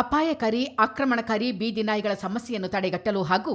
ಅಪಾಯಕಾರಿ, ಆಕ್ರಮಣಕಾರಿ ಬೀದಿ ನಾಯಿಗಳ ಸಮಸ್ಯೆಯನ್ನು ತಡೆಗಟ್ಟಲು ಹಾಗೂ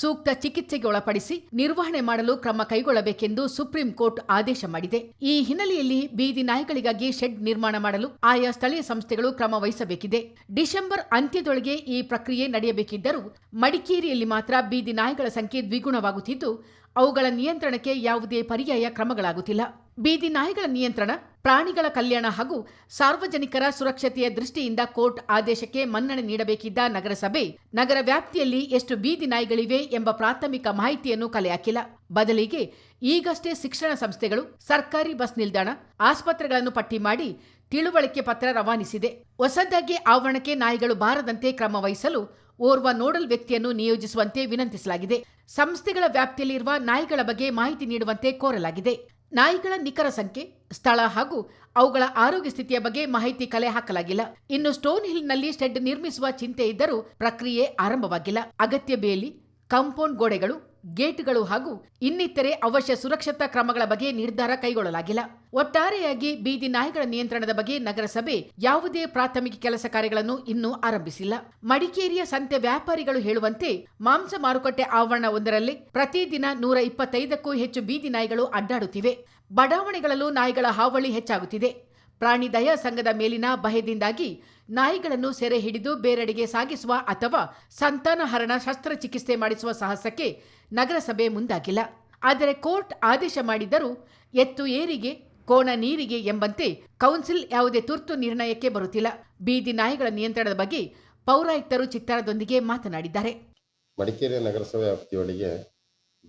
ಸೂಕ್ತ ಚಿಕಿತ್ಸೆಗೆ ಒಳಪಡಿಸಿ ನಿರ್ವಹಣೆ ಮಾಡಲು ಕ್ರಮ ಕೈಗೊಳ್ಳಬೇಕೆಂದು ಸುಪ್ರೀಂ ಕೋರ್ಟ್ ಆದೇಶ ಮಾಡಿದೆ. ಈ ಹಿನ್ನೆಲೆಯಲ್ಲಿ ಬೀದಿ ನಾಯಿಗಳಿಗಾಗಿ ಶೆಡ್ ನಿರ್ಮಾಣ ಮಾಡಲು ಆಯಾ ಸ್ಥಳೀಯ ಸಂಸ್ಥೆಗಳು ಕ್ರಮ ವಹಿಸಬೇಕಿದೆ. ಡಿಸೆಂಬರ್ ಅಂತ್ಯದೊಳಗೆ ಈ ಪ್ರಕ್ರಿಯೆ ನಡೆಯಬೇಕಿದ್ದರೂ ಮಡಿಕೇರಿಯಲ್ಲಿ ಮಾತ್ರ ಬೀದಿ ನಾಯಿಗಳ ಸಂಖ್ಯೆ ದ್ವಿಗುಣವಾಗುತ್ತಿದ್ದು, ಅವುಗಳ ನಿಯಂತ್ರಣಕ್ಕೆ ಯಾವುದೇ ಪರ್ಯಾಯ ಕ್ರಮಗಳಾಗುತ್ತಿಲ್ಲ. ಬೀದಿ ನಾಯಿಗಳ ನಿಯಂತ್ರಣ, ಪ್ರಾಣಿಗಳ ಕಲ್ಯಾಣ ಹಾಗೂ ಸಾರ್ವಜನಿಕರ ಸುರಕ್ಷತೆಯ ದೃಷ್ಟಿಯಿಂದ ಕೋರ್ಟ್ ಆದೇಶಕ್ಕೆ ಮನ್ನಣೆ ನೀಡಬೇಕಿದ್ದ ನಗರಸಭೆ, ನಗರ ವ್ಯಾಪ್ತಿಯಲ್ಲಿ ಎಷ್ಟು ಬೀದಿ ನಾಯಿಗಳಿವೆ ಎಂಬ ಪ್ರಾಥಮಿಕ ಮಾಹಿತಿಯನ್ನು ಕಲೆಹಾಕಿಲ್ಲ ಬದಲಿಗೆ ಈಗಷ್ಟೇ ಶಿಕ್ಷಣ ಸಂಸ್ಥೆಗಳು, ಸರ್ಕಾರಿ ಬಸ್ ನಿಲ್ದಾಣ, ಆಸ್ಪತ್ರೆಗಳನ್ನು ಪಟ್ಟಿ ಮಾಡಿ ತಿಳುವಳಿಕೆ ಪತ್ರ ರವಾನಿಸಿದೆ. ಹೊಸದಾಗಿ ಆವರಣಕ್ಕೆ ನಾಯಿಗಳು ಬಾರದಂತೆ ಕ್ರಮ ವಹಿಸಲು ಓರ್ವ ನೋಡಲ್ ವ್ಯಕ್ತಿಯನ್ನು ನಿಯೋಜಿಸುವಂತೆ ವಿನಂತಿಸಲಾಗಿದೆ. ಸಂಸ್ಥೆಗಳ ವ್ಯಾಪ್ತಿಯಲ್ಲಿರುವ ನಾಯಿಗಳ ಬಗ್ಗೆ ಮಾಹಿತಿ ನೀಡುವಂತೆ ಕೋರಲಾಗಿದೆ. ನಾಯಿಗಳ ನಿಖರ ಸಂಖ್ಯೆ, ಸ್ಥಳ ಹಾಗೂ ಅವುಗಳ ಆರೋಗ್ಯ ಸ್ಥಿತಿಯ ಬಗ್ಗೆ ಮಾಹಿತಿ ಕಲೆ ಹಾಕಲಾಗಿಲ್ಲ. ಇನ್ನು ಸ್ಟೋನ್ ಹಿಲ್ನಲ್ಲಿ ಶೆಡ್ ನಿರ್ಮಿಸುವ ಚಿಂತೆ ಇದ್ದರೂ ಪ್ರಕ್ರಿಯೆ ಆರಂಭವಾಗಿಲ್ಲ. ಅಗತ್ಯ ಬೇಲಿ ಕಾಂಪೌಂಡ್ ಗೋಡೆಗಳು, ಗೇಟ್ಗಳು ಹಾಗೂ ಇನ್ನಿತರೆ ಅವಶ್ಯ ಸುರಕ್ಷತಾ ಕ್ರಮಗಳ ಬಗ್ಗೆ ನಿರ್ಧಾರ ಕೈಗೊಳ್ಳಲಾಗಿಲ್ಲ. ಒಟ್ಟಾರೆಯಾಗಿ ಬೀದಿ ನಾಯಿಗಳ ನಿಯಂತ್ರಣದ ಬಗ್ಗೆ ನಗರಸಭೆ ಯಾವುದೇ ಪ್ರಾಥಮಿಕ ಕೆಲಸ ಕಾರ್ಯಗಳನ್ನು ಇನ್ನೂ ಆರಂಭಿಸಿಲ್ಲ. ಮಡಿಕೇರಿಯ ಸಂತೆ ವ್ಯಾಪಾರಿಗಳು ಹೇಳುವಂತೆ ಮಾಂಸ ಮಾರುಕಟ್ಟೆ ಆವರಣ ಒಂದರಲ್ಲಿ ಪ್ರತಿದಿನ ನೂರ ಇಪ್ಪತ್ತೈದಕ್ಕೂ ಹೆಚ್ಚು ಬೀದಿ ನಾಯಿಗಳು ಅಡ್ಡಾಡುತ್ತಿವೆ. ಬಡಾವಣೆಗಳಲ್ಲೂ ನಾಯಿಗಳ ಹಾವಳಿ ಹೆಚ್ಚಾಗುತ್ತಿದೆ. ಪ್ರಾಣಿ ದಯಾ ಸಂಘದ ಮೇಲಿನ ಭಯದಿಂದಾಗಿ ನಾಯಿಗಳನ್ನು ಸೆರೆ ಹಿಡಿದು ಬೇರೆಡೆಗೆ ಸಾಗಿಸುವ ಅಥವಾ ಸಂತಾನಹರಣ ಶಸ್ತ್ರಚಿಕಿತ್ಸೆ ಮಾಡಿಸುವ ಸಾಹಸಕ್ಕೆ ನಗರಸಭೆ ಮುಂದಾಗಿಲ್ಲ. ಆದರೆ ಕೋರ್ಟ್ ಆದೇಶ ಮಾಡಿದ್ದರೂ ಎತ್ತು ಏರಿಗೆ, ಕೋಣ ನೀರಿಗೆ ಎಂಬಂತೆ ಕೌನ್ಸಿಲ್ ಯಾವುದೇ ತುರ್ತು ನಿರ್ಣಯಕ್ಕೆ ಬರುತ್ತಿಲ್ಲ. ಬೀದಿ ನಾಯಿಗಳ ನಿಯಂತ್ರಣದ ಬಗ್ಗೆ ಪೌರಾಯುಕ್ತರು ಚಿತ್ತಾರದೊಂದಿಗೆ ಮಾತನಾಡಿದ್ದಾರೆ. ಮಡಿಕೇರಿ ನಗರಸಭೆ ವ್ಯಾಪ್ತಿಯೊಳಗೆ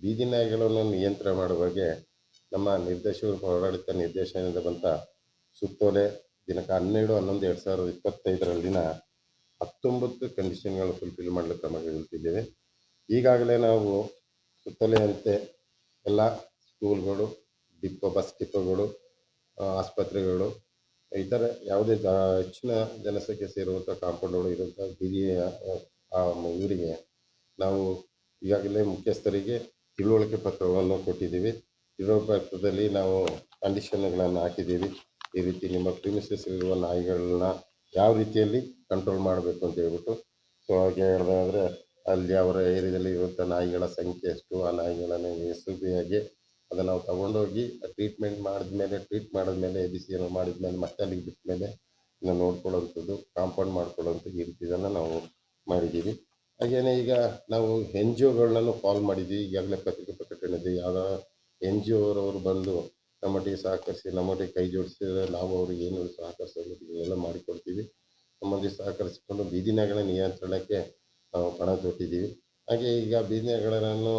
ಬೀದಿ ನಾಯಿಗಳನ್ನು ನಿಯಂತ್ರಣ ಮಾಡುವ ಬಗ್ಗೆ ನಮ್ಮ ನಿರ್ದೇಶಕರು, ಪೌರಾಡಳಿತ ನಿರ್ದೇಶನದ ಬಂತ ಸುತ್ತೋಲೆ ದಿನಕ್ಕೆ ಹನ್ನೆರಡು ಹನ್ನೊಂದು ಎರಡು ಸಾವಿರದ ಇಪ್ಪತ್ತೈದರಲ್ಲಿನ ಹತ್ತೊಂಬತ್ತು ಕಂಡೀಷನ್ಗಳು ಫುಲ್ಫಿಲ್ ಮಾಡಲು ಕ್ರಮ ಕೈಗೊಳ್ತಿದ್ದೇವೆ ಈಗಾಗಲೇ ನಾವು ಸುತ್ತೋಲೆಯಂತೆ ಎಲ್ಲ ಸ್ಕೂಲ್ಗಳು ಡಿಪೋ ಬಸ್ ಡಿಪೋಗಳು ಆಸ್ಪತ್ರೆಗಳು ಇತರ ಯಾವುದೇ ಜ ಹೆಚ್ಚಿನ ಜನಸಂಖ್ಯೆ ಸೇರುವಂಥ ಕಾಂಪೌಂಡ್ಗಳು ಇರುವಂಥ ಆ, ಇವರಿಗೆ ನಾವು ಈಗಾಗಲೇ ಮುಖ್ಯಸ್ಥರಿಗೆ ತಿಳುವಳಿಕೆ ಪತ್ರಗಳನ್ನು ಕೊಟ್ಟಿದ್ದೀವಿ. ತಿಳುವಳಿಕೆ ಪತ್ರದಲ್ಲಿ ನಾವು ಕಂಡೀಷನ್ಗಳನ್ನು ಹಾಕಿದ್ದೀವಿ. ಈ ರೀತಿ ನಿಮ್ಮ ಪ್ರಿಮಿಸಸ್ ಇರುವ ನಾಯಿಗಳನ್ನ ಯಾವ ರೀತಿಯಲ್ಲಿ ಕಂಟ್ರೋಲ್ ಮಾಡಬೇಕು ಅಂತ ಹೇಳ್ಬಿಟ್ಟು ಸೊ ಹಾಗೆ ಹೇಳೋದಾದ್ರೆ ಅಲ್ಲಿ ಅವರ ಏರಿಯಾದಲ್ಲಿ ಇರುವಂಥ ನಾಯಿಗಳ ಸಂಖ್ಯೆ ಎಷ್ಟು, ಆ ನಾಯಿಗಳನ್ನು ಯಶಸ್ವಿಯಾಗಿ ಅದನ್ನು ನಾವು ತಗೊಂಡೋಗಿ ಟ್ರೀಟ್ಮೆಂಟ್ ಮಾಡಿದ್ಮೇಲೆ ಟ್ರೀಟ್ ಮಾಡಿದ್ಮೇಲೆ ಎ ಬಿ ಸಿ ಏನೋ ಮಾಡಿದ್ಮೇಲೆ, ಮತ್ತೆ ಅಲ್ಲಿಗೆ ಬಿಟ್ಟ ಮೇಲೆ ಇನ್ನು ನೋಡ್ಕೊಳ್ಳೋವಂಥದ್ದು ಕಾಂಪೌಂಡ್ ಮಾಡ್ಕೊಳ್ಳೋವಂಥದ್ದು ಈ ರೀತಿಯನ್ನು ನಾವು ಮಾಡಿದ್ದೀವಿ. ಹಾಗೆಯೇ ಈಗ ನಾವು ಎನ್ ಜಿ ಒಗಳನ್ನೂ ಕಾಲ್ ಮಾಡಿದ್ವಿ ಈಗಾಗಲೇ ಪತ್ರಿಕೆ ಪ್ರಕಟಣೆ ಇದೆ ಯಾವ ಎನ್ ಜಿ ಒರವರು ಬಂದು ನಮ್ಮೊಟ್ಟಿಗೆ ಸಹಕರಿಸಿ, ನಮ್ಮೊಟ್ಟಿಗೆ ಕೈ ಜೋಡಿಸಿದ್ರೆ ನಾವು ಅವ್ರಿಗೆ ಏನು ಸಹಕರಿಸೋದು ಎಲ್ಲ ಮಾಡಿಕೊಡ್ತೀವಿ. ನಮ್ಮಲ್ಲಿ ಸಹಕರಿಸಿಕೊಂಡು ಬೀದಿನಗಳ ನಿಯಂತ್ರಣಕ್ಕೆ ನಾವು ಪಣ ತೊಟ್ಟಿದ್ದೀವಿ. ಹಾಗೆ ಈಗ ಬೀದಿನಗಳನ್ನು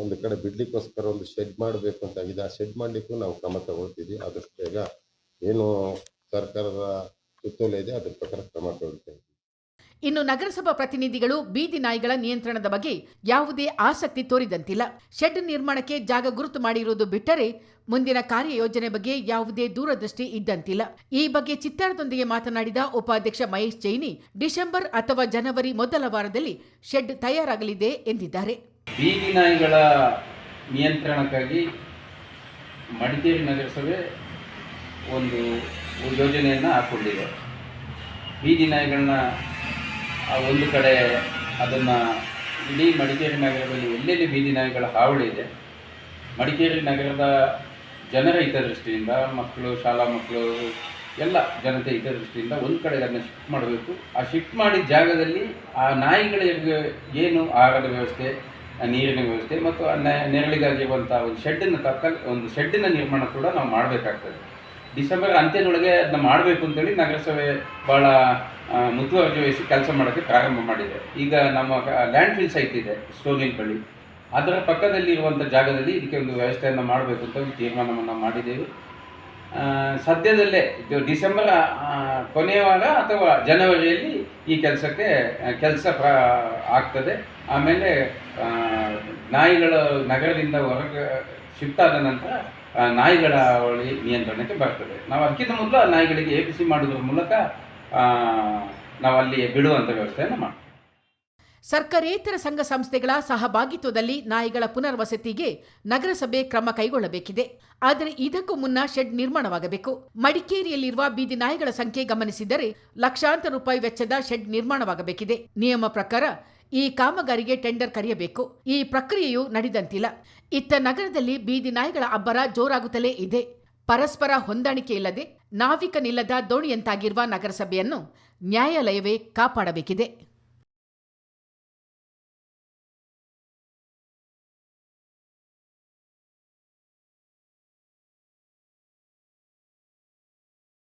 ಒಂದು ಕಡೆ ಬಿಡ್ಲಿಕ್ಕೋಸ್ಕರ ಒಂದು ಶೆಡ್ ಮಾಡಬೇಕು ಅಂತ ಆಗಿದೆ. ಆ ಶೆಡ್ ಮಾಡಲಿಕ್ಕೂ ನಾವು ಕ್ರಮ ತಗೊಳ್ತೀವಿ. ಆದಷ್ಟು ಬೇಗ ಏನು ಸರ್ಕಾರದ ಸುತ್ತೋಲೆ ಇದೆ, ಅದ್ರ ಪ್ರಕಾರ ಕ್ರಮ ತಗೊಳ್ತೇವೆ. ಇನ್ನು ನಗರಸಭಾ ಪ್ರತಿನಿಧಿಗಳು ಬೀದಿ ನಾಯಿಗಳ ನಿಯಂತ್ರಣದ ಬಗ್ಗೆ ಯಾವುದೇ ಆಸಕ್ತಿ ತೋರಿದಂತಿಲ್ಲ. ಶೆಡ್ ನಿರ್ಮಾಣಕ್ಕೆ ಜಾಗ ಗುರುತು ಮಾಡಿರುವುದು ಬಿಟ್ಟರೆ ಮುಂದಿನ ಕಾರ್ಯಯೋಜನೆ ಬಗ್ಗೆ ಯಾವುದೇ ದೂರದೃಷ್ಟಿ ಇದ್ದಂತಿಲ್ಲ. ಈ ಬಗ್ಗೆ ಚಿತ್ತಾರದೊಂದಿಗೆ ಮಾತನಾಡಿದ ಉಪಾಧ್ಯಕ್ಷ ಮಹೇಶ್ ಜೈನಿ, ಡಿಸೆಂಬರ್ ಅಥವಾ ಜನವರಿ ಮೊದಲ ವಾರದಲ್ಲಿ ಶೆಡ್ ತಯಾರಾಗಲಿದೆ ಎಂದಿದ್ದಾರೆ. ಬೀದಿ ನಾಯಿಗಳ ನಿಯಂತ್ರಣಕ್ಕಾಗಿ ಮಡಿಕೇರಿ ನಗರಸಭೆ ಒಂದು ಯೋಜನೆಯನ್ನು ಹಾಕ್ಕೊಂಡಿದೆ ಬೀದಿ ನಾಯಿಗಳನ್ನ ಒಂದು ಕಡೆ ಅದನ್ನು ಇಡೀ ಮಡಿಕೇರಿ ನಗರದಲ್ಲಿ ಎಲ್ಲೆಲ್ಲಿ ಬೀದಿ ನಾಯಿಗಳ ಹಾವಳಿ ಇದೆ, ಮಡಿಕೇರಿ ನಗರದ ಜನರ ಹಿತದೃಷ್ಟಿಯಿಂದ, ಮಕ್ಕಳು, ಶಾಲಾ ಮಕ್ಕಳು, ಎಲ್ಲ ಜನತೆ ಹಿತದೃಷ್ಟಿಯಿಂದ ಒಂದು ಕಡೆ ಅದನ್ನು ಶಿಫ್ಟ್ ಮಾಡಬೇಕು. ಆ ಶಿಫ್ಟ್ ಮಾಡಿದ ಜಾಗದಲ್ಲಿ ಆ ನಾಯಿಗಳಿಗೆ ಏನು ಆಹಾರದ ವ್ಯವಸ್ಥೆ, ಆ ನೀರಿನ ವ್ಯವಸ್ಥೆ ಮತ್ತು ಆ ನೆರಳಿಗಾಗಿರುವಂಥ ಒಂದು ಶೆಡ್ಡಿನ ತಕ್ಕ ಒಂದು ಶೆಡ್ಡಿನ ನಿರ್ಮಾಣ ಕೂಡ ನಾವು ಮಾಡಬೇಕಾಗ್ತದೆ. ಡಿಸೆಂಬರ್ ಅಂತ್ಯದೊಳಗೆ ಅದನ್ನ ಮಾಡಬೇಕು ಅಂತೇಳಿ ನಗರಸಭೆ ಆ, ಮುತುವರ್ಜಿ ವಹಿಸಿ ಕೆಲಸ ಮಾಡೋಕ್ಕೆ ಪ್ರಾರಂಭ ಮಾಡಿದೆ. ಈಗ ನಮ್ಮ ಲ್ಯಾಂಡ್ ಫಿಲ್ ಸೈಟ್ ಇದೆ ಸ್ಟೋನಿಲ್ ಬಳಿ. ಅದರ ಪಕ್ಕದಲ್ಲಿ ಇರುವಂಥ ಜಾಗದಲ್ಲಿ ಇದಕ್ಕೆ ಒಂದು ವ್ಯವಸ್ಥೆಯನ್ನು ಮಾಡಬೇಕು ಅಂತ ಒಂದು ತೀರ್ಮಾನವನ್ನು ಮಾಡಿದ್ದೇವೆ. ಸದ್ಯದಲ್ಲೇ ಡಿಸೆಂಬರ್ ಕೊನೆಯ ವಾರ ಅಥವಾ ಜನವರಿಯಲ್ಲಿ ಈ ಕೆಲಸಕ್ಕೆ ಕೆಲಸ ಪ್ರ ಆಗ್ತದೆ. ಆಮೇಲೆ ನಾಯಿಗಳು ನಗರದಿಂದ ಹೊರಗೆ ಶಿಫ್ಟ್ ಆದ ನಂತರ ನಾಯಿಗಳ ಅವಳಿ ನಿಯಂತ್ರಣಕ್ಕೆ ಬರ್ತದೆ. ನಾವು ಅದಕ್ಕಿಂತ ಮೊದಲು ಆ ನಾಯಿಗಳಿಗೆ ಎ ಪಿ ಸಿ ಮಾಡೋದ್ರ ಮೂಲಕ ಆ, ನಾವು ಅಲ್ಲಿ ಬಿಡುವಂಥ ವ್ಯವಸ್ಥೆಯನ್ನು ಮಾಡ್ತೀವಿ. ಸರ್ಕಾರೇತರ ಸಂಘ ಸಂಸ್ಥೆಗಳ ಸಹಭಾಗಿತ್ವದಲ್ಲಿ ನಾಯಿಗಳ ಪುನರ್ವಸತಿಗೆ ನಗರಸಭೆ ಕ್ರಮ ಕೈಗೊಳ್ಳಬೇಕಿದೆ. ಆದರೆ ಇದಕ್ಕೂ ಮುನ್ನ ಶೆಡ್ ನಿರ್ಮಾಣವಾಗಬೇಕು. ಮಡಿಕೇರಿಯಲ್ಲಿರುವ ಬೀದಿ ನಾಯಿಗಳ ಸಂಖ್ಯೆ ಗಮನಿಸಿದರೆ ಲಕ್ಷಾಂತರ ರೂಪಾಯಿ ವೆಚ್ಚದ ಶೆಡ್ ನಿರ್ಮಾಣವಾಗಬೇಕಿದೆ. ನಿಯಮ ಪ್ರಕಾರ ಈ ಕಾಮಗಾರಿಗೆ ಟೆಂಡರ್ ಕರೆಯಬೇಕು. ಈ ಪ್ರಕ್ರಿಯೆಯು ನಡೆದಂತಿಲ್ಲ. ಇತ್ತ ನಗರದಲ್ಲಿ ಬೀದಿ ನಾಯಿಗಳ ಅಬ್ಬರ ಜೋರಾಗುತ್ತಲೇ ಇದೆ. ಪರಸ್ಪರ ಹೊಂದಾಣಿಕೆ ಇಲ್ಲದೆ ನಾವಿಕನಿಲ್ಲದ ದೋಣಿಯಂತಾಗಿರುವ ನಗರಸಭೆಯನ್ನು ನ್ಯಾಯಾಲಯವೇ ಕಾಪಾಡಬೇಕಿದೆ.